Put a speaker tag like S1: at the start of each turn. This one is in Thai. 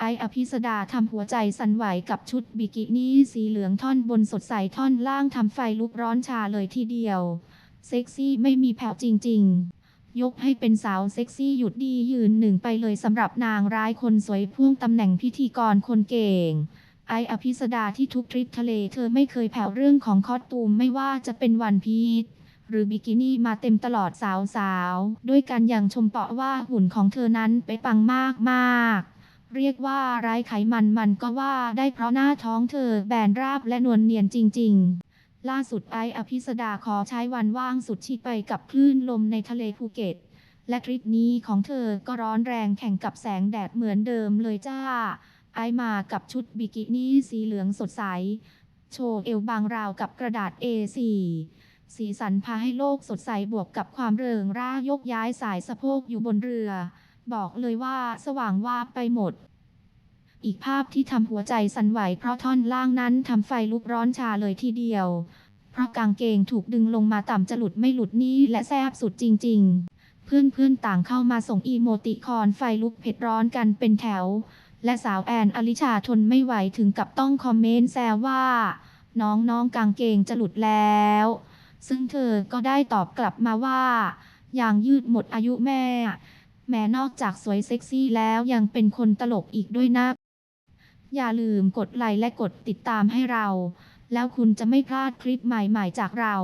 S1: ไออภิสดาทำหัวใจสั่นไหวกับชุดบิกินี่สีเหลืองท่อนบนสดใสท่อนล่างทำไฟลุกร้อนชาเลยทีเดียว เซ็กซี่ไม่มีแผ่วจริง ๆ ยกให้เป็นสาวเซ็กซี่หยุดดียืนหนึ่งไปเลยสำหรับนางร้ายคนสวยพ่วงตำแหน่งพิธีกรคนเก่ง ไออภิสดาที่ทุกทริปทะเลเธอไม่เคยแผ่วเรื่องของคอสตูมไม่ว่าจะเป็นวันพีชหรือบิกินี่มาเต็มตลอดสาวๆ ด้วยการยังชมเปาะว่าหุ่นของเธอนั้นไปปังมากมากๆ เรียกว่าไร้ไขมันมันก็ว่าได้เพราะหน้าท้องเธอแบนราบและนวลเนียนจริง ๆ ล่าสุดไออภิสดาขอใช้วันว่างสุดชีไปกับคลื่นลมในทะเลภูเก็ต และทริปนี้ของเธอก็ร้อนแรงแข่งกับแสงแดดเหมือนเดิมเลยจ้า ไอมากับชุดบิกินี่สีเหลืองสดใส โชว์เอวบางราวกับกระดาษ A4 สีสันพาให้โลกสดใสบวกกับความเริงร่ายกย้ายสายสะโพกอยู่บนเรือ บอกเลยว่าสว่างวาบไปหมด อีกภาพที่ทำหัวใจสั่นไหวเพราะท่อนล่างนั้นทำไฟลุกร้อนชาเลยทีเดียว เพราะกางเกงถูกดึงลงมาต่ำจะหลุดไม่หลุดนี่และแซบสุดจริง ๆ เพื่อนๆต่างเข้ามาส่งอีโมติคอนไฟลุกเผ็ดร้อนกันเป็นแถว และสาวแอนอลิชาทนไม่ไหวถึงกับต้องคอมเมนต์แซวว่า น้องๆกางเกงจะหลุดแล้ว ซึ่งเธอก็ได้ตอบกลับมาว่า อย่างยืดหมดอายุแม่ แม้นอกจากสวยเซ็กซี่แล้วยังเป็นคนตลกอีกด้วยนะ อย่าลืมกดไลค์และกดติดตามให้เรา แล้วคุณจะไม่พลาดคลิปใหม่ๆจากเรา